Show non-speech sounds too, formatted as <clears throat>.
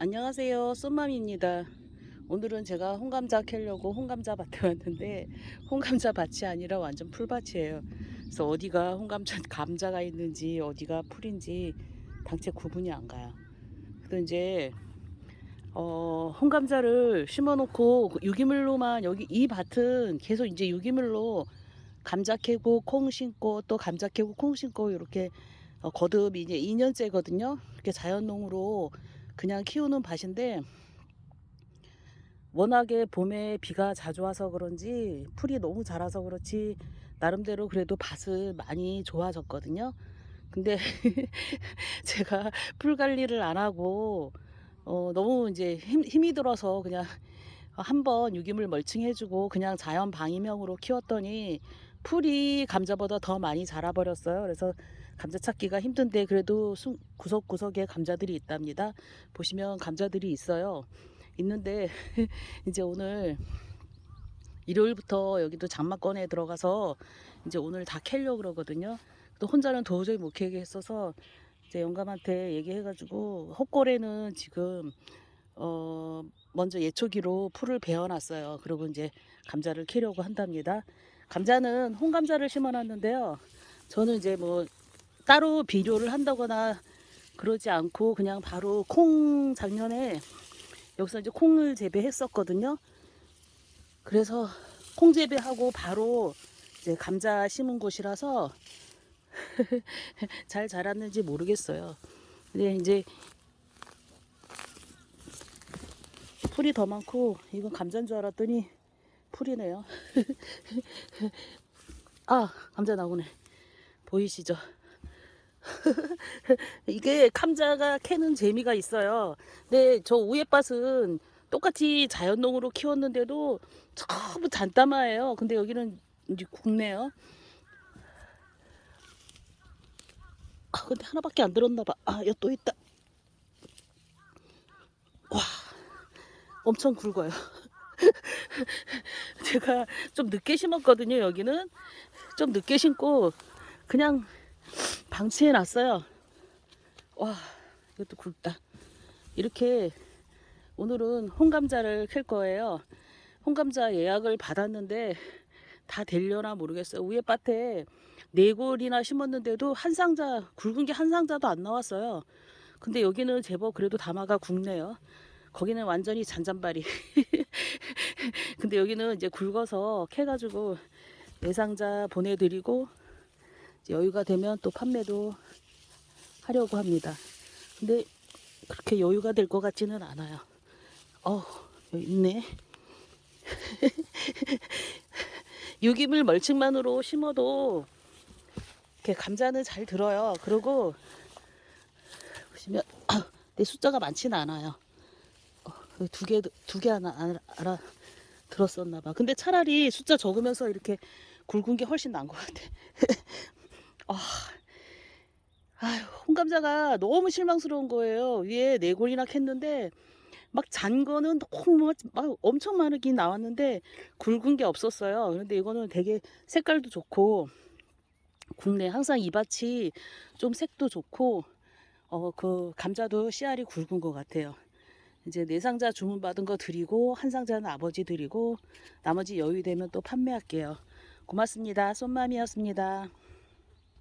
안녕하세요. 쏜맘입니다. 오늘은 제가 홍감자 캐려고 홍감자 밭에 왔는데 홍감자 밭이 아니라 완전 풀밭이에요. 그래서 어디가 홍감자 감자가 있는지 어디가 풀인지 당체 구분이 안 가요. 그래서 이제 어, 홍감자를 심어놓고 유기물로만 여기 이 밭은 계속 이제 유기물로 감자 캐고 콩 심고 또 감자 캐고 콩 심고 이렇게 어, 거듭 이제 2년째거든요. 이렇게 자연농으로 그냥 키우는 밭인데 워낙에 봄에 비가 자주 와서 그런지 풀이 너무 자라서 그렇지 나름대로 그래도 밭은 많이 좋아졌거든요. 근데 <laughs> 제가 풀 관리를 안 하고 어, 너무 이제 힘, 힘이 들어서 그냥 한번 유기물 멀칭해주고 그냥 자연 방위명으로 키웠더니 풀이 감자보다 더 많이 자라버렸어요. 그래서 감자 찾기가 힘든데 그래도 순- 구석구석에 감자들이 있답니다. 보시면 감자들이 있어요. 있는데 <laughs> 이제 오늘 일요일부터 여기도 장마권에 들어가서 이제 오늘 다 캐려고 그러거든요. 또 혼자는 도저히 못 캐게 했어서 이제 영감한테 얘기해가지고 헛골에는 지금 어 먼저 예초기로 풀을 베어놨어요. 그리고 이제 감자를 캐려고 한답니다. 감자는 홍감자를 심어놨는데요. 저는 이제 뭐 따로 비료를 한다거나 그러지 않고 그냥 바로 콩 작년에 여기서 이제 콩을 재배했었거든요. 그래서 콩 재배하고 바로 이제 감자 심은 곳이라서 <laughs> 잘 자랐는지 모르겠어요. 근데 이제 풀이 더 많고 이건 감자인 줄 알았더니 풀이네요. <laughs> 아 감자 나오네. 보이시죠? <laughs> 이게 감자가 캐는 재미가 있어요. 근데 저 우에밭은 똑같이 자연농으로 키웠는데도 전부 잔따마예요. 근데 여기는 이제 굵네요. 아, 근데 하나밖에 안 들었나 봐. 아, 여기 또 있다. 와, 엄청 굵어요. <laughs> 제가 좀 늦게 심었거든요, 여기는. 좀 늦게 심고 그냥 방치해 놨어요. 와, 이것도 굵다. 이렇게 오늘은 홍감자를 캘 거예요. 홍감자 예약을 받았는데 다 되려나 모르겠어요. 위에 밭에 네 골이나 심었는데도 한 상자, 굵은 게 한 상자도 안 나왔어요. 근데 여기는 제법 그래도 담화가 굵네요. 거기는 완전히 잔잔바리. <laughs> 근데 여기는 이제 굵어서 캐가지고 네 상자 보내드리고 여유가 되면 또 판매도 하려고 합니다. 근데 그렇게 여유가 될 것 같지는 않아요. 어, 여기 있네. <laughs> 유기물 멀칭만으로 심어도 이렇게 감자는 잘 들어요. 그리고 보시면 <clears throat> 내 숫자가 많지는 않아요. 어, 두 개, 두 개 하나 알아, 알아 들었었나 봐. 근데 차라리 숫자 적으면서 이렇게 굵은 게 훨씬 나은 것 같아. <laughs> 아, 아휴, 홍감자가 너무 실망스러운 거예요. 위에 네 골이나 캤는데 막 잔 거는 너무 막 엄청 많이 나왔는데 굵은 게 없었어요. 그런데 이거는 되게 색깔도 좋고 굵네. 항상 이 밭이 좀 색도 좋고 어 그 감자도 씨알이 굵은 것 같아요. 이제 네 상자 주문 받은 거 드리고 한 상자는 아버지 드리고 나머지 여유 되면 또 판매할게요. 고맙습니다. 쏜맘이었습니다.